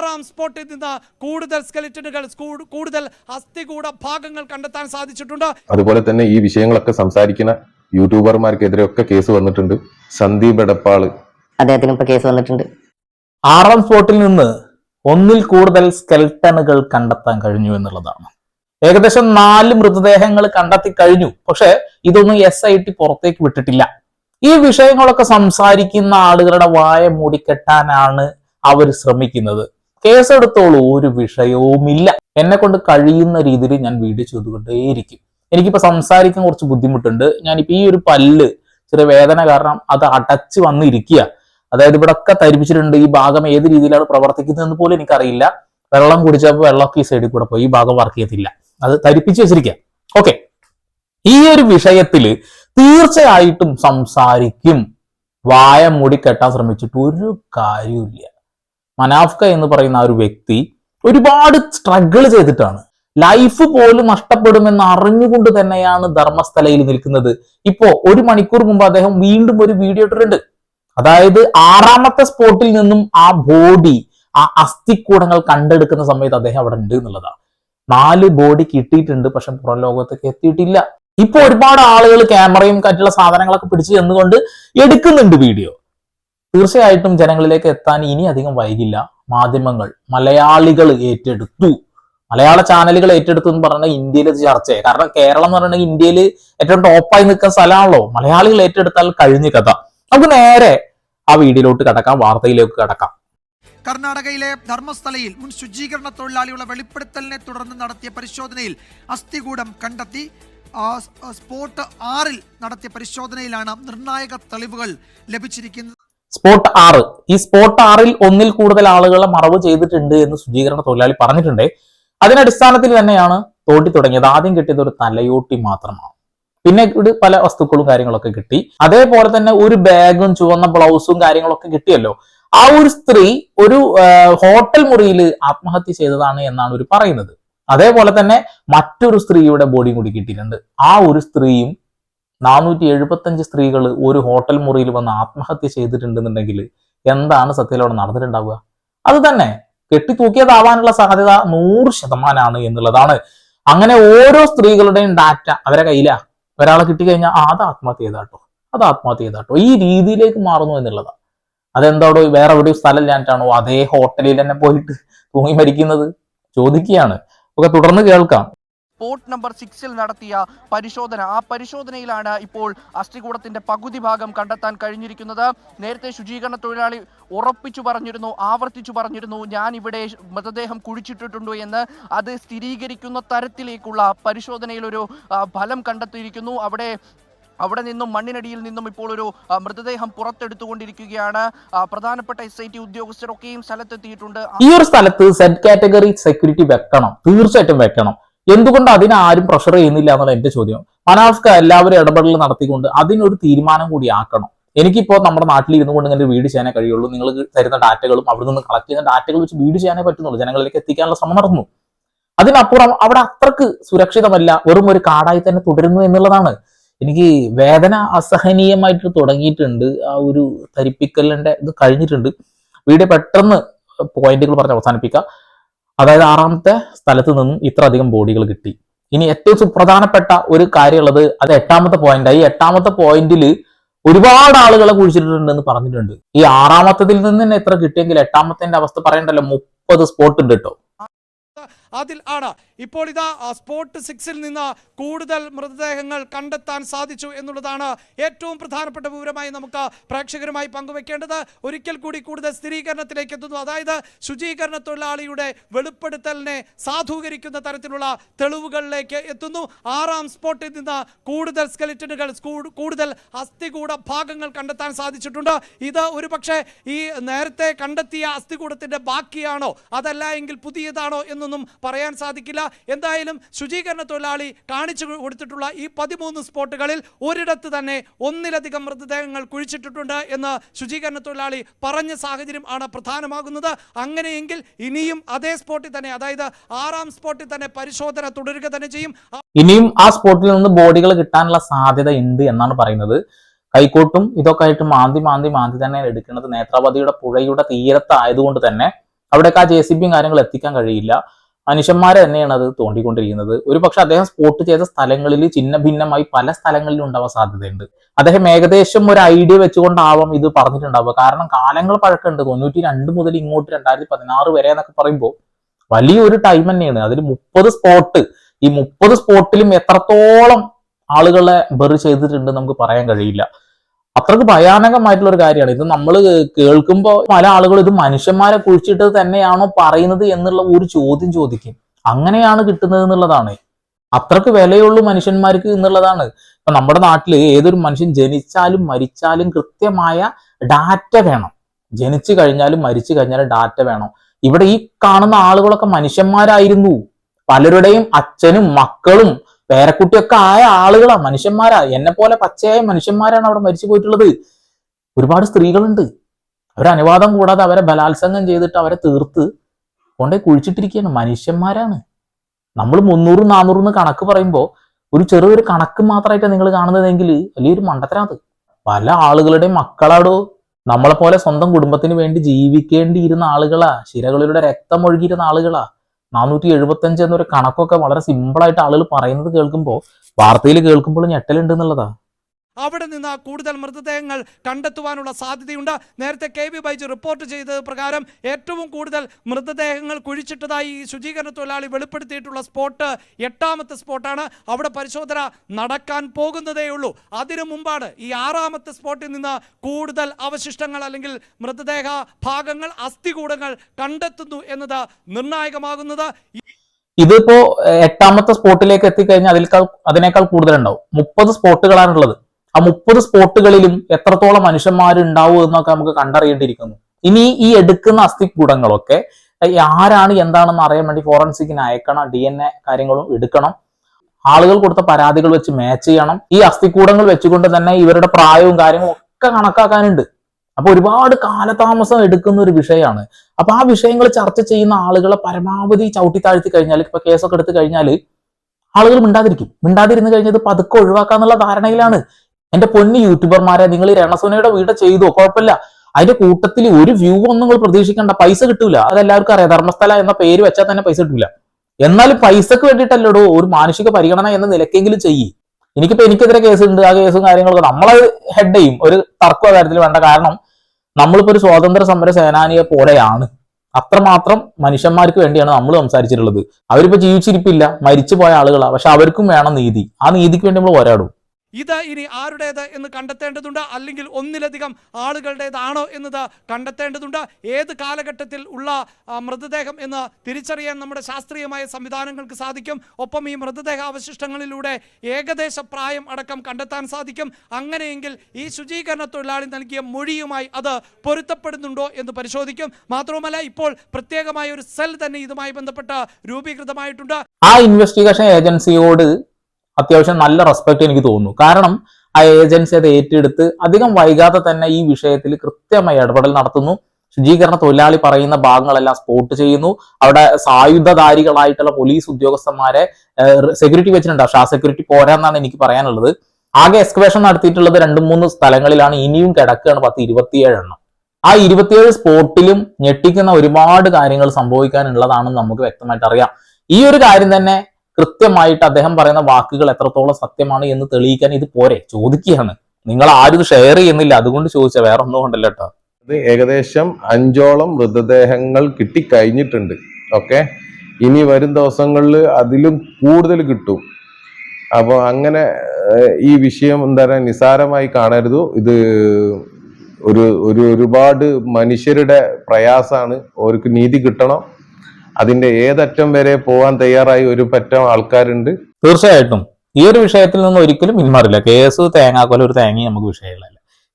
ആറാം സ്പോട്ടിൽ നിന്ന് കൂടുതൽ സ്കെലിറ്റനുകൾ സ്കൂ- കൂടുതൽ അസ്ഥികൂട ഭാഗങ്ങൾ കണ്ടെത്താൻ സാധിച്ചിട്ടുണ്ട്. അതുപോലെ തന്നെ ഈ വിഷയങ്ങളൊക്കെ സംസാരിക്കുന്ന യൂട്യൂബർമാർക്കെതിരെ ഒക്കെ കേസ് വന്നിട്ടുണ്ട്. സന്ദീപ് എടപ്പാൾ. അദ്ദേഹത്തിനും ഇപ്പൊ കേസ് വന്നിട്ടുണ്ട്. ആറാം സ്പോട്ടിൽ നിന്ന് ഒന്നിൽ കൂടുതൽ സ്കെൽട്ടനുകൾ കണ്ടെത്താൻ കഴിഞ്ഞു എന്നുള്ളതാണ്. ഏകദേശം നാല് മൃതദേഹങ്ങൾ കണ്ടെത്തി കഴിഞ്ഞു. പക്ഷെ ഇതൊന്നും എസ് ഐ ടി പുറത്തേക്ക് വിട്ടിട്ടില്ല. ഈ വിഷയങ്ങളൊക്കെ സംസാരിക്കുന്ന ആളുകളുടെ വായ മൂടിക്കെട്ടാനാണ് അവർ ശ്രമിക്കുന്നത്. കേസെടുത്തോളൂ ഒരു വിഷയവുമില്ല. എന്നെ കൊണ്ട് കഴിയുന്ന രീതിയിൽ ഞാൻ വീഡിയോ ചെയ്തുകൊണ്ടേയിരിക്കും. എനിക്കിപ്പോ സംസാരിക്കാൻ കുറച്ച് ബുദ്ധിമുട്ടുണ്ട്. ഞാനിപ്പോ ഈ ഒരു പല്ല് ചെറിയ വേദന കാരണം അത് അടച്ച് വന്നിരിക്കുക. അതായത് ഇവിടെ ഒക്കെ തരിപ്പിച്ചിട്ടുണ്ട് ഈ ഭാഗം ഏത് രീതിയിലാണ് പ്രവർത്തിക്കുന്നതെന്ന് പോലും എനിക്കറിയില്ല. വെള്ളം കുടിച്ചപ്പോൾ വെള്ളമൊക്കെ ഈ സൈഡിൽ കൂടെ പോയി ഈ ഭാഗം വർക്ക് ചെയ്യത്തില്ല. അത് തരിപ്പിച്ച് വെച്ചിരിക്കുക. ഓക്കെ ഈ ഒരു വിഷയത്തിൽ തീർച്ചയായിട്ടും സംസാരിക്കും. വായ മൂടി കെട്ടാൻ ശ്രമിച്ചിട്ട് ഒരു കാര്യമില്ല മനാഫ്ക എന്ന് പറയുന്ന ആ ഒരു വ്യക്തി ഒരുപാട് സ്ട്രഗിൾ ചെയ്തിട്ടാണ്. ലൈഫ് പോലും നഷ്ടപ്പെടുമെന്ന് അറിഞ്ഞുകൊണ്ട് തന്നെയാണ് ധർമ്മസ്ഥലയിൽ നിൽക്കുന്നത്. ഇപ്പോ ഒരു മണിക്കൂർ മുമ്പ് അദ്ദേഹം വീണ്ടും ഒരു വീഡിയോ ഇട്ടിട്ടുണ്ട്. അതായത് ആറാമത്തെ സ്പോട്ടിൽ നിന്നും ആ ബോഡി ആ അസ്ഥിക്കൂടങ്ങൾ കണ്ടെടുക്കുന്ന സമയത്ത് അദ്ദേഹം അവിടെ ഉണ്ട് എന്നുള്ളതാണ്. നാല് ബോഡി കിട്ടിയിട്ടുണ്ട് പക്ഷെ പുറം ലോകത്തേക്ക് എത്തിയിട്ടില്ല. ഇപ്പൊ ഒരുപാട് ആളുകൾ ക്യാമറയും മറ്റുള്ള സാധനങ്ങളൊക്കെ പിടിച്ച് ചെന്നുകൊണ്ട് എടുക്കുന്നുണ്ട് വീഡിയോ തീർച്ചയായിട്ടും ജനങ്ങളിലേക്ക് എത്താൻ ഇനി അധികം വൈകില്ല. മാധ്യമങ്ങൾ മലയാളികൾ ഏറ്റെടുത്തു. മലയാള ചാനലുകൾ ഏറ്റെടുത്തു എന്ന് പറഞ്ഞാൽ ഇന്ത്യയിൽ ചർച്ചയായി കാരണം കേരളം എന്ന് പറഞ്ഞാൽ ഇന്ത്യയിൽ ഏറ്റവും ടോപ്പായി നിൽക്കുന്ന സ്ഥലമാണല്ലോ. മലയാളികൾ ഏറ്റെടുത്താൽ കഴിഞ്ഞ കഥ. നമുക്ക് നേരെ ആ വീഡിയോയിലോട്ട് കടക്കാം വാർത്തയിലേക്ക് കടക്കാം. കർണാടകയിലെ ധർമ്മസ്ഥലയിൽ മുൻ ശുചീകരണ തൊഴിലാളിയുടെ വെളിപ്പെടുത്തലിനെ തുടർന്ന് നടത്തിയ പരിശോധനയിൽ അസ്ഥികൂടം കണ്ടെത്തി. സ്പോട്ട് ആറിൽ നടത്തിയ പരിശോധനയിലാണ് നിർണായക തെളിവുകൾ ലഭിച്ചിരിക്കുന്നത്. സ്പോട്ട് ആറ് ഈ സ്പോട്ട് ആറിൽ ഒന്നിൽ കൂടുതൽ ആളുകളെ മറവ് ചെയ്തിട്ടുണ്ട് എന്ന് ശുചീകരണ തൊഴിലാളി പറഞ്ഞിട്ടുണ്ട്. അതിനടിസ്ഥാനത്തിൽ തന്നെയാണ് തോട്ടി തുടങ്ങിയത്. ആദ്യം കിട്ടിയത് ഒരു തലയോട്ടി മാത്രമാണ്. പിന്നെ ഇവിടെ പല വസ്തുക്കളും കാര്യങ്ങളൊക്കെ കിട്ടി. അതേപോലെ തന്നെ ഒരു ബാഗും ചുവന്ന ബ്ലൗസും കാര്യങ്ങളൊക്കെ കിട്ടിയല്ലോ. ആ ഒരു സ്ത്രീ ഒരു ഹോട്ടൽ മുറിയിൽ ആത്മഹത്യ ചെയ്തതാണ് എന്നാണ് ഒരു പറയുന്നത്. അതേപോലെ തന്നെ മറ്റൊരു സ്ത്രീയുടെ ബോഡിയും കൂടി കിട്ടിയിട്ടുണ്ട്. ആ ഒരു സ്ത്രീയും നാനൂറ്റി എഴുപത്തഞ്ച് സ്ത്രീകൾ ഒരു ഹോട്ടൽ മുറിയിൽ വന്ന് ആത്മഹത്യ ചെയ്തിട്ടുണ്ടെന്നുണ്ടെങ്കിൽ എന്താണ് സത്യത്തിൽ അവിടെ നടന്നിട്ടുണ്ടാവുക? അത് തന്നെ കെട്ടിത്തൂക്കിയതാവാനുള്ള സാധ്യത നൂറ് ശതമാനമാണ് എന്നുള്ളതാണ്. അങ്ങനെ ഓരോ സ്ത്രീകളുടെയും ഡാറ്റ അവരെ കയ്യിലാ. ഒരാളെ കിട്ടിക്കഴിഞ്ഞാൽ അത് ആത്മഹത്യ ചെയ്താട്ടോ. അത് ആത്മഹത്യ ചെയ്താട്ടോ. ഈ രീതിയിലേക്ക് മാറുന്നു എന്നുള്ളതാണ് അതെന്താടോ വേറെ എവിടെയും സ്ഥലം ഇല്ലാണ്ടാണോ അതേ ഹോട്ടലിൽ തന്നെ പോയിട്ട് തൂങ്ങി മരിക്കുന്നത്? ചോദിക്കുകയാണ്. ഒക്കെ തുടർന്ന് കേൾക്കാം. സ്പോട്ട് നമ്പർ സിക്സിൽ നടത്തിയ പരിശോധന. ആ പരിശോധനയിലാണ് ഇപ്പോൾ അസ്ഥികൂടത്തിന്റെ പകുതി ഭാഗം കണ്ടെത്താൻ കഴിഞ്ഞിരിക്കുന്നത്. നേരത്തെ ശുചീകരണ തൊഴിലാളി ഉറപ്പിച്ചു പറഞ്ഞിരുന്നു ആവർത്തിച്ചു പറഞ്ഞിരുന്നു ഞാൻ ഇവിടെ മൃതദേഹം കുഴിച്ചിട്ടിട്ടുണ്ടോ എന്ന്. അത് സ്ഥിരീകരിക്കുന്ന തരത്തിലേക്കുള്ള പരിശോധനയിൽ ഒരു ഫലം കണ്ടെത്തിയിരിക്കുന്നു. അവിടെ അവിടെ നിന്നും മണ്ണിനടിയിൽ നിന്നും ഇപ്പോൾ ഒരു മൃതദേഹം പുറത്തെടുത്തുകൊണ്ടിരിക്കുകയാണ്. പ്രധാനപ്പെട്ട എസ് ഐ ടി ഉദ്യോഗസ്ഥരൊക്കെയും സ്ഥലത്തെത്തിയിട്ടുണ്ട്. ഈ ഒരു സ്ഥലത്ത് സെറ്റ് കാറ്റഗറി സെക്യൂരിറ്റി വെക്കണം. തീർച്ചയായിട്ടും വെക്കണം. എന്തുകൊണ്ട് അതിനെ ആരും പ്രഷർ ചെയ്യുന്നില്ല എന്നുള്ള എന്റെ ചോദ്യം. മനാഫ്ക എല്ലാവരും ഇടപെടൽ നടത്തിക്കൊണ്ട് അതിനൊരു തീരുമാനം കൂടി ആക്കണം. എനിക്കിപ്പോ നമ്മുടെ നാട്ടിൽ ഇരുന്നു കൊണ്ട് ഇങ്ങനെ വീട് ചെയ്യാനേ കഴിയുള്ളൂ. നിങ്ങൾ തരുന്ന ഡാറ്റകളും അവിടെ നിന്ന് കളക്ട് ചെയ്യുന്ന ഡാറ്റകൾ വെച്ച് വീട് ചെയ്യാനേ പറ്റുന്നുള്ളൂ. ജനങ്ങളിലേക്ക് എത്തിക്കാനുള്ള ശ്രമം നടന്നു. അതിനപ്പുറം അവിടെ അത്രയ്ക്ക് സുരക്ഷിതമല്ല വെറും ഒരു കാടായി തന്നെ തുടരുന്നു എന്നുള്ളതാണ്. എനിക്ക് വേദന അസഹനീയമായിട്ട് തുടങ്ങിയിട്ടുണ്ട്. ആ ഒരു തരിപ്പിക്കലിന്റെ ഇത് കഴിഞ്ഞിട്ടുണ്ട്. വീട് പെട്ടെന്ന് പോയിന്റുകൾ പറഞ്ഞ് അവസാനിപ്പിക്കുക അതായത് ആറാമത്തെ സ്ഥലത്ത് നിന്നും ഇത്ര അധികം ബോഡികൾ കിട്ടി. ഇനി ഏറ്റവും സുപ്രധാനപ്പെട്ട ഒരു കാര്യമുള്ളത് അത് എട്ടാമത്തെ പോയിന്റ് ഈ എട്ടാമത്തെ പോയിന്റിൽ ഒരുപാട് ആളുകളെ കുഴിച്ചിട്ടുണ്ടെന്ന് പറഞ്ഞിട്ടുണ്ട്. ഈ ആറാമത്തതിൽ നിന്ന് തന്നെ എത്ര കിട്ടിയെങ്കിൽ എട്ടാമത്തെ അവസ്ഥ പറയണ്ടല്ലോ. മുപ്പത് സ്പോട്ട് ഉണ്ട് കേട്ടോ അതിൽ ആണ് ഇപ്പോൾ ഇതാ സ്പോട്ട് സിക്സിൽ നിന്ന് കൂടുതൽ മൃതദേഹങ്ങൾ കണ്ടെത്താൻ സാധിച്ചു എന്നുള്ളതാണ് ഏറ്റവും പ്രധാനപ്പെട്ട വിവരമായി നമുക്ക് പ്രേക്ഷകരുമായി പങ്കുവെക്കേണ്ടത്. ഒരിക്കൽ കൂടി കൂടുതൽ സ്ഥിരീകരണത്തിലേക്ക് എത്തുന്നു. അതായത് ശുചീകരണ തൊഴിലാളിയുടെ വെളിപ്പെടുത്തലിനെ സാധൂകരിക്കുന്ന തരത്തിലുള്ള തെളിവുകളിലേക്ക് എത്തുന്നു. ആറാം സ്പോട്ടിൽ നിന്ന് കൂടുതൽ സ്കെലിറ്റനുകൾ കൂടുതൽ അസ്ഥികൂട ഭാഗങ്ങൾ കണ്ടെത്താൻ സാധിച്ചിട്ടുണ്ട്. ഇത് ഒരു ഈ നേരത്തെ കണ്ടെത്തിയ അസ്ഥികൂടത്തിന്റെ ബാക്കിയാണോ? അതല്ല എങ്കിൽ പുതിയതാണോ എന്നൊന്നും പറയാൻ സാധിക്കില്ല. എന്തായാലും ശുചീകരണ തൊഴിലാളി കാണിച്ചു കൊടുത്തിട്ടുള്ള ഈ പതിമൂന്ന് സ്പോട്ടുകളിൽ ഒരിടത്ത് തന്നെ ഒന്നിലധികം മൃതദേഹങ്ങൾ കുഴിച്ചിട്ടിട്ടുണ്ട് എന്ന് ശുചീകരണ തൊഴിലാളി പറഞ്ഞ സാഹചര്യം ആണ് പ്രധാനമാകുന്നത്. അങ്ങനെയെങ്കിൽ ഇനിയും അതേ സ്പോട്ടിൽ തന്നെ അതായത് ആറാം സ്പോട്ടിൽ തന്നെ പരിശോധന തുടരുക തന്നെ ചെയ്യും. ഇനിയും ആ സ്പോട്ടിൽ നിന്ന് ബോഡികൾ കിട്ടാനുള്ള സാധ്യത ഉണ്ട് എന്നാണ് പറയുന്നത്. കൈക്കോട്ടും ഇതൊക്കെ ആയിട്ട് മാന്തി മാന്തി മാന്തി തന്നെ എടുക്കുന്നത് നേത്രാവതിയുടെ പുഴയുടെ തീരത്തായതുകൊണ്ട് തന്നെ അവിടേക്ക് ആ ജെ സി ബിയും കാര്യങ്ങൾ എത്തിക്കാൻ കഴിയില്ല. മനുഷ്യന്മാരെ തന്നെയാണ് അത് തോണ്ടിക്കൊണ്ടിരിക്കുന്നത്. ഒരു പക്ഷെ അദ്ദേഹം സ്പോട്ട് ചെയ്ത സ്ഥലങ്ങളിൽ ചിന്ന ഭിന്നമായി പല സ്ഥലങ്ങളിലും ഉണ്ടാവാൻ സാധ്യതയുണ്ട്. അദ്ദേഹം ഏകദേശം ഒരു ഐഡിയ വെച്ചുകൊണ്ടാവാം ഇത് പറഞ്ഞിട്ടുണ്ടാവുക. കാരണം കാലങ്ങൾ പഴക്കമുണ്ട്. തൊണ്ണൂറ്റി രണ്ട് മുതൽ ഇങ്ങോട്ട് രണ്ടായിരത്തി പതിനാറ് വരെ എന്നൊക്കെ പറയുമ്പോൾ വലിയൊരു ടൈം തന്നെയാണ്. അതിൽ മുപ്പത് സ്പോട്ട് ഈ മുപ്പത് സ്പോട്ടിലും എത്രത്തോളം ആളുകളെ ബെറി ചെയ്തിട്ടുണ്ട് നമുക്ക് പറയാൻ കഴിയില്ല. അത്രയ്ക്ക് ഭയാനകമായിട്ടുള്ള ഒരു കാര്യമാണ്. ഇത് നമ്മൾ കേൾക്കുമ്പോൾ പല ആളുകളും ഇത് മനുഷ്യന്മാരെ കുഴിച്ചിട്ടത് തന്നെയാണോ പറയുന്നത് എന്നുള്ള ഒരു ചോദ്യം ചോദിക്കും. അങ്ങനെയാണ് കിട്ടുന്നത് എന്നുള്ളതാണ്. അത്രയ്ക്ക് വിലയുള്ളൂ മനുഷ്യന്മാർക്ക് എന്നുള്ളതാണ്. ഇപ്പൊ നമ്മുടെ നാട്ടിൽ ഏതൊരു മനുഷ്യൻ ജനിച്ചാലും മരിച്ചാലും കൃത്യമായ ഡാറ്റ വേണം. ജനിച്ചു കഴിഞ്ഞാലും മരിച്ചു കഴിഞ്ഞാലും ഡാറ്റ വേണം. ഇവിടെ ഈ കാണുന്ന ആളുകളൊക്കെ മനുഷ്യന്മാരായിരുന്നു. പലരുടെയും അച്ഛനും മക്കളും പേരക്കുട്ടിയൊക്കെ ആയ ആളുകളാ മനുഷ്യന്മാരാ. എന്നെ പോലെ പച്ചയായ മനുഷ്യന്മാരാണ് അവിടെ മരിച്ചു പോയിട്ടുള്ളത്. ഒരുപാട് സ്ത്രീകളുണ്ട്. അവർ അനുവാദം കൂടാതെ അവരെ ബലാത്സംഗം ചെയ്തിട്ട് അവരെ തീർത്ത് കൊണ്ടേ കുഴിച്ചിട്ടിരിക്കുകയാണ്. മനുഷ്യന്മാരാണ്. നമ്മൾ മുന്നൂറ് നാനൂറ് കണക്ക് പറയുമ്പോൾ ഒരു ചെറിയൊരു കണക്ക് മാത്രമായിട്ടാണ് നിങ്ങൾ കാണുന്നതെങ്കിൽ വലിയൊരു മണ്ടത്തരാത്. പല ആളുകളുടെയും മക്കളാടോ നമ്മളെ പോലെ സ്വന്തം കുടുംബത്തിന് വേണ്ടി ജീവിക്കേണ്ടിയിരുന്ന ആളുകളാ ശിരകളിലൂടെ രക്തം ഒഴുകിയിരുന്ന ആളുകളാ. നാനൂറ്റി എഴുപത്തഞ്ച് എന്നൊരു കണക്കൊക്കെ വളരെ സിമ്പിളായിട്ട് ആളുകൾ പറയുന്നത് കേൾക്കുമ്പോൾ വാർത്തയിൽ കേൾക്കുമ്പോൾ ഞെട്ടലുണ്ട് എന്നുള്ളതാ. അവിടെ നിന്ന് കൂടുതൽ മൃതദേഹങ്ങൾ കണ്ടെത്തുവാനുള്ള സാധ്യതയുണ്ട്. നേരത്തെ കെ വി ബൈജു റിപ്പോർട്ട് ചെയ്തത് പ്രകാരം ഏറ്റവും കൂടുതൽ മൃതദേഹങ്ങൾ കുഴിച്ചിട്ടതായി ഈ ശുചീകരണ തൊഴിലാളി വെളിപ്പെടുത്തിയിട്ടുള്ള സ്പോട്ട് എട്ടാമത്തെ സ്പോട്ടാണ്. അവിടെ പരിശോധന നടക്കാൻ പോകുന്നതേ ഉള്ളൂ. അതിനു മുമ്പാണ് ഈ ആറാമത്തെ സ്പോട്ടിൽ നിന്ന് കൂടുതൽ അവശിഷ്ടങ്ങൾ അല്ലെങ്കിൽ മൃതദേഹ ഭാഗങ്ങൾ അസ്ഥികൂടങ്ങൾ കണ്ടെത്തുന്നു എന്നത് നിർണായകമാകുന്നത്. ഇതിപ്പോ എട്ടാമത്തെ സ്പോട്ടിലേക്ക് എത്തിക്കഴിഞ്ഞാൽ അതിനേക്കാൾ അതിനേക്കാൾ കൂടുതലുണ്ടാവും. മുപ്പത് സ്പോട്ടുകളാണുള്ളത്. ആ മുപ്പത് സ്പോട്ടുകളിലും എത്രത്തോളം മനുഷ്യന്മാരുണ്ടാവും എന്നൊക്കെ നമുക്ക് കണ്ടറിയേണ്ടിയിരിക്കുന്നു. ഇനി ഈ എടുക്കുന്ന അസ്ഥികൂടങ്ങളൊക്കെ ആരാണ് എന്താണെന്ന് അറിയാൻ വേണ്ടി ഫോറൻസിക്കിന് അയക്കണം ഡി എൻ എ കാര്യങ്ങളും എടുക്കണം. ആളുകൾ കൊടുത്ത പരാതികൾ വെച്ച് മാച്ച് ചെയ്യണം. ഈ അസ്ഥികൂടങ്ങൾ വെച്ചുകൊണ്ട് തന്നെ ഇവരുടെ പ്രായവും കാര്യങ്ങളും ഒക്കെ കണക്കാക്കാനുണ്ട്. അപ്പൊ ഒരുപാട് കാലതാമസം എടുക്കുന്ന ഒരു വിഷയമാണ്. അപ്പൊ ആ വിഷയങ്ങൾ ചർച്ച ചെയ്യുന്ന ആളുകളെ പരമാവധി ചവിട്ടി താഴ്ത്തി കഴിഞ്ഞാൽ ഇപ്പൊ കേസൊക്കെ എടുത്തു കഴിഞ്ഞാൽ ആളുകൾ മിണ്ടാതിരിക്കും. മിണ്ടാതിരുന്ന് കഴിഞ്ഞത് പതുക്കെ ഒഴിവാക്കാന്നുള്ള ധാരണയിലാണ് എന്റെ പൊന്നി യൂട്യൂബർമാരെ നിങ്ങൾ ഈ രണസോനയുടെ വീട് ചെയ്തോ? കുഴപ്പമില്ല. അതിന്റെ കൂട്ടത്തിൽ ഒരു വ്യൂ ഒന്നും നിങ്ങൾ പ്രതീക്ഷിക്കേണ്ട. പൈസ കിട്ടൂല. അതെല്ലാവർക്കും അറിയാം. ധർമ്മസ്ഥല എന്ന പേര് വെച്ചാൽ തന്നെ പൈസ കിട്ടൂല. എന്നാലും പൈസക്ക് വേണ്ടിയിട്ടല്ലടോ ഒരു മാനുഷിക പരിഗണന എന്ന നിലക്കെങ്കിലും ചെയ്യ്. എനിക്കിപ്പോ എനിക്കെതിരെ കേസ് ഉണ്ട്. ആ കേസും കാര്യങ്ങളൊക്കെ നമ്മളെ ഹെഡ് ചെയ്യും. ഒരു തർക്ക കാര്യത്തിൽ വേണ്ട. കാരണം നമ്മളിപ്പോ ഒരു സ്വാതന്ത്ര്യ സമര സേനാനിയെ പോലെയാണ്. അത്രമാത്രം മനുഷ്യന്മാർക്ക് വേണ്ടിയാണ് നമ്മൾ സംസാരിച്ചിട്ടുള്ളത്. അവരിപ്പോ ജീവിച്ചിരിപ്പില്ല. മരിച്ചു പോയ ആളുകളാണ് പക്ഷെ അവർക്കും വേണം നീതി. ആ നീതിക്ക് വേണ്ടി നമ്മൾ പോരാടും. ഇത് ഇനി ആരുടേത് എന്ന് കണ്ടെത്തേണ്ടതുണ്ട്? അല്ലെങ്കിൽ ഒന്നിലധികം ആളുകളുടേതാണോ എന്നത് കണ്ടെത്തേണ്ടതുണ്ട്? ഏത് കാലഘട്ടത്തിൽ ഉള്ള മൃതദേഹം എന്ന് തിരിച്ചറിയാൻ നമ്മുടെ ശാസ്ത്രീയമായ സംവിധാനങ്ങൾക്ക് സാധിക്കും. ഒപ്പം ഈ മൃതദേഹ അവശിഷ്ടങ്ങളിലൂടെ ഏകദേശ പ്രായം അടക്കം കണ്ടെത്താൻ സാധിക്കും. അങ്ങനെയെങ്കിൽ ഈ ശുചീകരണ തൊഴിലാളി നൽകിയ മൊഴിയുമായി അത് പൊരുത്തപ്പെടുന്നുണ്ടോ എന്ന് പരിശോധിക്കും. മാത്രവുമല്ല ഇപ്പോൾ പ്രത്യേകമായ ഒരു സെൽ തന്നെ ഇതുമായി ബന്ധപ്പെട്ട് രൂപീകൃതമായിട്ടുണ്ട്. ആ ഇൻവെസ്റ്റിഗേഷൻ ഏജൻസിയോട് അത്യാവശ്യം നല്ല റെസ്പെക്ട് എനിക്ക് തോന്നുന്നു. കാരണം ആ ഏജൻസി അത് ഏറ്റെടുത്ത് അധികം വൈകാതെ തന്നെ ഈ വിഷയത്തിൽ കൃത്യമായി ഇടപെടൽ നടത്തുന്നു. ശുചീകരണ തൊഴിലാളി പറയുന്ന ഭാഗങ്ങളെല്ലാം സ്പോട്ട് ചെയ്യുന്നു. അവിടെ സായുധധാരികളായിട്ടുള്ള പോലീസ് ഉദ്യോഗസ്ഥന്മാരെ സെക്യൂരിറ്റി വെച്ചിട്ടുണ്ട്. ആ സെക്യൂരിറ്റി പോരാന്നാണ് എനിക്ക് പറയാനുള്ളത്. ആകെ എക്സ്കവേഷൻ നടത്തിയിട്ടുള്ളത് രണ്ട് മൂന്ന് സ്ഥലങ്ങളിലാണ്. ഇനിയും കിടക്കുകയാണ് പത്ത് ഇരുപത്തിയേഴ് എണ്ണം ആ ഇരുപത്തിയേഴ് സ്പോട്ടിലും ഞെട്ടിക്കുന്ന ഒരുപാട് കാര്യങ്ങൾ സംഭവിക്കാനുള്ളതാണെന്ന് നമുക്ക് വ്യക്തമായിട്ട് അറിയാം. ഈ ഒരു കാര്യം തന്നെ കൃത്യമായിട്ട് അദ്ദേഹം പറയുന്ന വാക്കുകൾ എത്രത്തോളം സത്യമാണ് എന്ന് തെളിയിക്കാൻ ഇത് പോരെ. ചോദിക്കുകയാണ്. നിങ്ങൾ ആരും ഷെയർ ചെയ്യുന്നില്ല. അതുകൊണ്ട് ചോദിച്ച വേറെ ഒന്നും കൊണ്ടല്ല കേട്ടോ. ഇത് ഏകദേശം അഞ്ചോളം മൃതദേഹങ്ങൾ കിട്ടിക്കഴിഞ്ഞിട്ടുണ്ട്. ഓക്കെ? ഇനി വരും ദിവസങ്ങളിൽ അതിലും കൂടുതൽ കിട്ടും. അപ്പോൾ അങ്ങനെ ഈ വിഷയം എന്താ പറയുക നിസാരമായി കാണരുത്. ഇത് ഒരു ഒരു ഒരുപാട് മനുഷ്യരുടെ പ്രയാസമാണ് അവർക്ക് നീതി കിട്ടണം. അതിന്റെ ഏതറ്റം വരെ പോകാൻ തയ്യാറായി ഒരു പറ്റം ആൾക്കാരുണ്ട്. തീർച്ചയായിട്ടും. ഈ ഒരു വിഷയത്തിൽ നിന്ന് ഒരിക്കലും പിന്മാറില്ല. കേസ് തേങ്ങാക്കൊല ഒരു തേങ്ങയും നമുക്ക് വിഷയമില്ല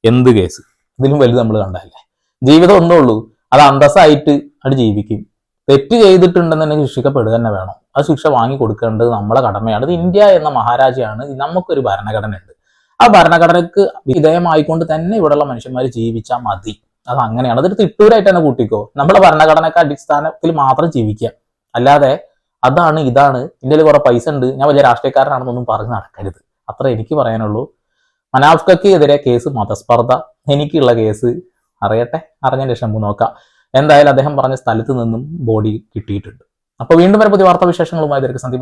എന്ത് കേസ് ഇതിലും വലുത് നമ്മൾ കണ്ടല്ലേ ജീവിതം ഒന്നേ ഉള്ളൂ. അത് അന്തസ്സായിട്ട് അത് ജീവിക്കും. തെറ്റ് ചെയ്തിട്ടുണ്ടെന്നുണ്ടെങ്കിൽ ശിക്ഷിക്കപ്പെടുക തന്നെ വേണം. ആ ശിക്ഷ വാങ്ങി കൊടുക്കേണ്ടത് നമ്മളെ കടമയാണ്. ഇത് ഇന്ത്യ എന്ന മഹാരാജയാണ് നമുക്കൊരു ഭരണഘടന ഉണ്ട് ആ ഭരണഘടനക്ക് വിധേയമായിക്കൊണ്ട് തന്നെ ഇവിടെയുള്ള മനുഷ്യന്മാർ ജീവിച്ചാൽ മതി. അത് അങ്ങനെയാണ് അതൊരു തിട്ടൂരായിട്ട് തന്നെ കൂട്ടിക്കോ. നമ്മളെ ഭരണഘടനക്ക് അടിസ്ഥാനത്തിൽ മാത്രം ജീവിക്കുക. അല്ലാതെ അതാണ് ഇതാണ് ഇന്ത്യയിൽ കുറെ പൈസ ഉണ്ട് ഞാൻ വലിയ രാഷ്ട്രീയക്കാരനാണെന്നൊന്നും പറഞ്ഞ് നടക്കരുത്. അത്ര എനിക്ക് പറയാനുള്ളൂ. മനാഫ്കയ്ക്ക് എതിരെ കേസ് മതസ്പർദ്ധ. എനിക്കുള്ള കേസ് അറിയട്ടെ അറിഞ്ഞതിന് ശേഷം നോക്കാം. എന്തായാലും അദ്ദേഹം പറഞ്ഞ സ്ഥലത്ത് നിന്നും ബോഡി കിട്ടിയിട്ടുണ്ട്. അപ്പോൾ വീണ്ടും വരെ പുതിയ വാർത്താ വിശേഷങ്ങളുമായി സന്ദീപ്